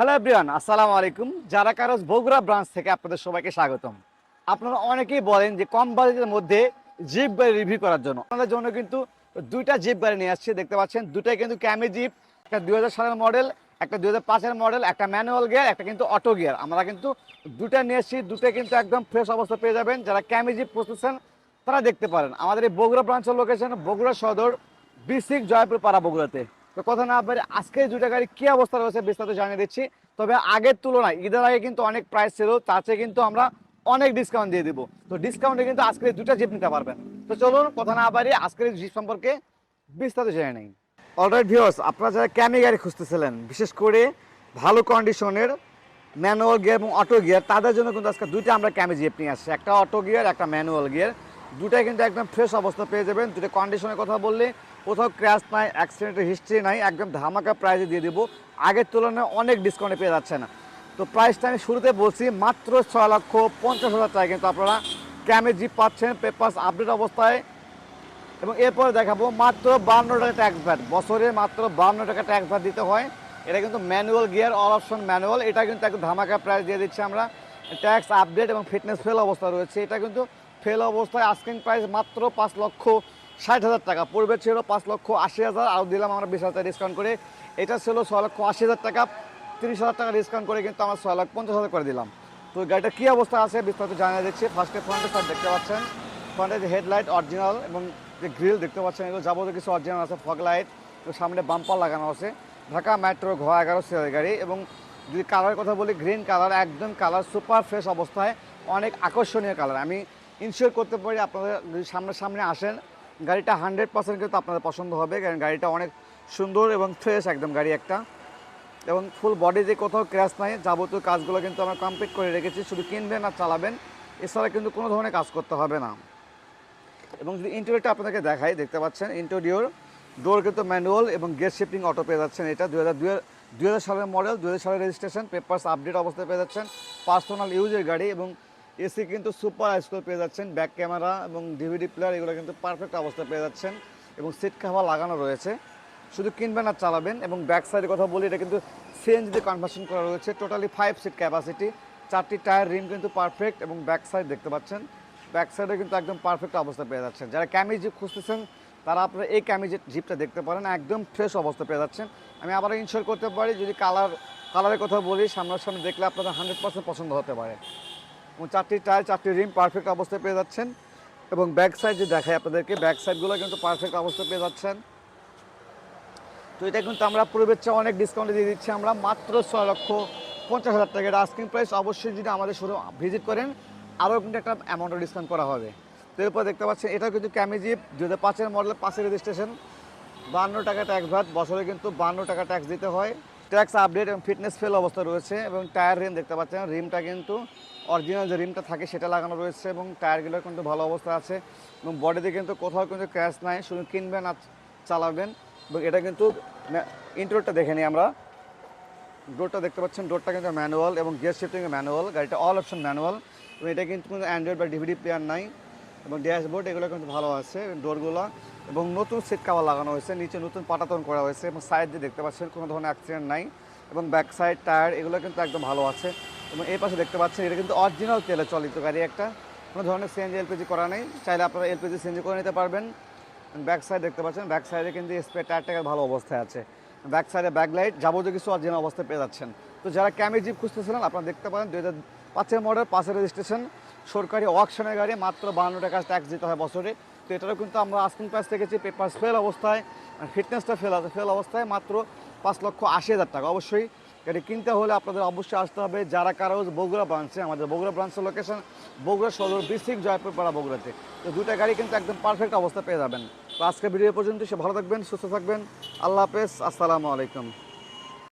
Hello everyone আসসালামু আলাইকুম যারা কারোজ বগুড়া ব্রাঞ্চ থেকে আপনাদের সবাইকে স্বাগতম। আপনারা অনেকেই বলেন যে কম বাজেটের মধ্যে জিপ গাড়ি রিভিউ করার জন্য। আপনাদের জন্য কিন্তু দুইটা জিপ গাড়ি নিয়ে আসছে, দেখতে পাচ্ছেন। দুটাই কিন্তু ক্যামি জিপ একটা দুই সালের মডেল একটা দুই হাজার মডেল একটা ম্যানুয়াল গিয়ার একটা কিন্তু অটো গিয়ার আমরা কিন্তু দুটা নিয়ে এসেছি দুটাই কিন্তু একদম ফ্রেশ অবস্থা পেয়ে যাবেন। যারা ক্যামি জিপ খুঁজতেছেন, তারা দেখতে পারেন। আমাদের এই বগুড়া ব্রাঞ্চের লোকেশন বগুড়া সদর, বিসিক জয়পুর পাড়া বগুড়াতে। তো কথা না বলে আজকে দুটা গাড়ি কি অবস্থা রয়েছে বিস্তারিত জানিয়ে দিচ্ছি। তবে আগের তুলনায় ঈদের আগে কিন্তু অনেক প্রাইস ছিল, তার চেয়ে কিন্তু আমরা অনেক ডিসকাউন্ট দিয়ে দিব। তো ডিসকাউন্টে কিন্তু আজকে দুটা জিপ নিতে পারবেন। তো চলুন কথা না পারি আজকের জিপ সম্পর্কে বিস্তারিত জেনে নেই। অলরাইট ভিউয়ার্স আপনারা যারা ক্যামি গাড়ি খুঁজতেছিলেন, বিশেষ করে ভালো কন্ডিশনের ম্যানুয়াল গিয়ার এবং অটো গিয়ার তাদের জন্য কিন্তু আজকে দুইটা আমরা ক্যামি জিপ নিয়ে আসছি। একটা অটো গিয়ার একটা ম্যানুয়াল গিয়ার দুটাই কিন্তু একদম ফ্রেশ অবস্থা পেয়ে যাবেন। দুটো কন্ডিশনের কথা বললে কোথাও ক্র্যাশ নাই অ্যাক্সিডেন্টের হিস্ট্রি নাই, একদম ধামাকা প্রাইজে দিয়ে দেবো। আগের তুলনায় অনেক ডিসকাউন্টে পেয়ে যাচ্ছে না তো প্রাইসটা আমি শুরুতে বলছি, মাত্র ছয় লক্ষ পঞ্চাশ হাজার টাকা কিন্তু আপনারা ক্যামে জিপ পাচ্ছেন পেপার্স আপডেট অবস্থায়। এবং এরপরে দেখাবো, মাত্র বান্ন টাকা ট্যাক্স ভ্যাট বছরে মাত্র বান্ন টাকা ট্যাক্স ভ্যাট দিতে হয়। এটা কিন্তু manual gear all option manual এটা কিন্তু একদম ধামাকা প্রাইস দিয়ে দিচ্ছি আমরা। ট্যাক্স আপডেট এবং ফিটনেস ফেল অবস্থা রয়েছে। এটা কিন্তু ফেল অবস্থায় আস্কিং প্রাইস মাত্র পাঁচ লক্ষ ষাট হাজার টাকা। পূর্বে ছিল পাঁচ লক্ষ আশি হাজার। আর দিলাম আমরা বিশ হাজার ডিসকাউন্ট করে। এটা ছিল ছ লক্ষ আশি হাজার টাকা। তিরিশ হাজার টাকা ডিসকাউন্ট করে কিন্তু আমরা ছয় লাখ পঞ্চাশ হাজার করে দিলাম। তো গাড়িটা কী অবস্থা আছে বিস্তারিত জানিয়ে দিচ্ছি। ফার্স্টে ফ্রন্টে সব দেখতে পাচ্ছেন। ফ্রন্টে যে হেডলাইট অরিজিনাল এবং যে গ্রিল দেখতে পাচ্ছেন, এগুলো যাবতীয় কিছু অরিজিনাল আছে ফগ লাইট সামনে বাম্পার লাগানো আছে। ঢাকা মেট্রো ঘ এগারো সিরিয়াল গাড়ি এবং যদি কালারের কথা বলি গ্রিন কালার একদম কালার সুপার ফ্রেশ অবস্থায়। অনেক আকর্ষণীয় কালার আমি ইনশিওর করতে পারি আপনাদের যদি সামনে সামনে আসেন গাড়িটা হান্ড্রেড পার্সেন্ট কিন্তু আপনাদের পছন্দ হবে, কারণ গাড়িটা অনেক সুন্দর এবং ফ্রেশ একদম গাড়ি একটা। এবং ফুল বডিতে কোথাও ক্র্যাশ নাই, যাবতীয় কাজগুলো কিন্তু আমরা কমপ্লিট করে রেখেছি, শুধু কিনবেন আর চালাবেন, এছাড়া কিন্তু কোনো ধরনের কাজ করতে হবে না। এবং যদি ইন্টেরিয়রটা আপনাদেরকে দেখাই, দেখতে পাচ্ছেন ইন্টেরিয়র ডোর কিন্তু ম্যানুয়াল এবং গেট শিফটিং অটো পেয়ে যাচ্ছেন এটা। দু হাজার সালের মডেল দু হাজার সালের রেজিস্ট্রেশন পেপার্স আপডেট অবস্থায় পেয়ে যাচ্ছেন। পার্সোনাল ইউজের গাড়ি এবং এসি কিন্তু সুপার হাইস্কুল পেয়ে যাচ্ছেন, ব্যাক ক্যামেরা এবং ডিভিডি প্লেয়ার, এগুলো কিন্তু পারফেক্ট অবস্থায় পেয়ে যাচ্ছেন এবং সিট কাভার লাগানো রয়েছে। শুধু কিনবেন আর চালাবেন এবং ব্যাক সাইডের কথা বলি, এটা কিন্তু সিএনজিতে কনভার্সন করা রয়েছে টোটালি ফাইভ সিট ক্যাপাসিটি চারটি টায়ার রিম কিন্তু পারফেক্ট এবং ব্যাক সাইড দেখতে পাচ্ছেন। ব্যাক সাইডে কিন্তু একদম পারফেক্ট অবস্থা পেয়ে যাচ্ছেন। যারা ক্যামি জিপ খুঁজতেছেন, তারা আপনারা এই ক্যামি জিপটা দেখতে পারেন, একদম ফ্রেশ অবস্থা পেয়ে যাচ্ছেন। আমি আবার ইনশোর করতে পারি, যদি কালার কালারের কথা বলি, সামনাসামনি দেখলে আপনাদের হান্ড্রেড পার্সেন্ট পছন্দ হতে পারে। এবং চারটি টায়ার চারটি রিম পারফেক্ট অবস্থায় পেয়ে যাচ্ছেন। এবং ব্যাক সাইড যে দেখায় আপনাদেরকে ব্যাক সাইডগুলো কিন্তু পারফেক্ট অবস্থায় পেয়ে যাচ্ছেন। তো এটা কিন্তু আমরা পূর্বের চেয়ে অনেক ডিসকাউন্টে দিয়ে দিচ্ছি আমরা। মাত্র ছয় লক্ষ পঞ্চাশ হাজার টাকা। আস্কিং প্রাইস অবশ্যই যদি আমাদের শুধু ভিজিট করেন, আরও কিন্তু একটা অ্যামাউন্টের ডিসকাউন্ট করা হবে। তো এরপর দেখতে পাচ্ছেন, এটাও কিন্তু ক্যামিজিপ দু হাজার পাঁচের মডেল পাঁচের রেজিস্ট্রেশন বান্ন টাকা ট্যাক্স ভাত, বছরে কিন্তু বান্ন টাকা ট্যাক্স দিতে হয়। ট্যাক্স আপডেট এবং ফিটনেস ফেল অবস্থা রয়েছে এবং টায়ার রিম দেখতে পাচ্ছেন। রিমটা কিন্তু অরিজিনাল যে রিমটা থাকে সেটা লাগানো রয়েছে এবং টায়ারগুলো কিন্তু ভালো অবস্থা আছে এবং বডিতে কিন্তু কোথাও কিন্তু ক্র্যাশ নাই, শুধু কিনবেন আর চালাবেন এবং এটা কিন্তু ইন্টারটা দেখে নিই আমরা। ডোরটা দেখতে পাচ্ছেন ডোরটা কিন্তু ম্যানুয়াল এবং গিয়ার শিফটিং ম্যানুয়াল গাড়িটা অল অপশন ম্যানুয়াল এবং এটা কিন্তু কোনো অ্যান্ড্রয়েড বা ডিভিডি প্লেয়ার নাই। এবং ড্যাশবোর্ড, এগুলো কিন্তু ভালো আছে ডোরগুলো। এবং নতুন সিট কাভার লাগানো হয়েছে, নিচে নতুন পাটাতন করা হয়েছে এবং সাইড দিয়ে দেখতে পাচ্ছেন কোনো ধরনের অ্যাক্সিডেন্ট নাই এবং ব্যাক সাইড টায়ার এগুলো কিন্তু একদম ভালো আছে। এবং এই পাশে দেখতে পাচ্ছেন, এটা কিন্তু অরিজিনাল তেলে চলিত গাড়ি একটা। কোনো ধরনের সিএনজি এলপিজি করা নেই, চাইলে আপনারা এলপিজি সিএনজি করে নিতে পারবেন। ব্যাক সাইড দেখতে পাচ্ছেন ব্যাক সাইডে কিন্তু স্পে টায়ারটা ভালো অবস্থায় আছে। ব্যাক সাইডে ব্যাক লাইট যাবতীয় কিছু অরিজিনাল অবস্থায় পেয়ে যাচ্ছেন। তো যারা ক্যামি জিপ খুঁজতেছিলেন, আপনারা দেখতে পারেন, দুই হাজার পাঁচের মডেল পাঁচের রেজিস্ট্রেশন সরকারি অকশনের গাড়ি মাত্র বান্ন টাকা ট্যাক্স দিতে হয় বছরে। তো এটারও কিন্তু আমরা আস্কিং প্রাইস দেখেছি পেপার ফেল অবস্থায় ফিটনেসটা ফেল ফেল অবস্থায় মাত্র পাঁচ লক্ষ আশি হাজার টাকা। অবশ্যই গাড়ি কিনতে হলে আপনাদের অবশ্যই আসতে হবে যারা কারও বগুড়া ব্রাঞ্চে আমাদের বগুড়া ব্রাঞ্চের লোকেশন বগুড়া সদর বিসিক জয়পুর পাড়া বগুড়াতে। তো দুটা গাড়ি কিন্তু একদম পারফেক্ট অবস্থা পেয়ে যাবেন। তো আজকে ভিডিও পর্যন্ত সে ভালো থাকবেন, সুস্থ থাকবেন। আল্লাহ হাফেজ, আসসালামু আলাইকুম।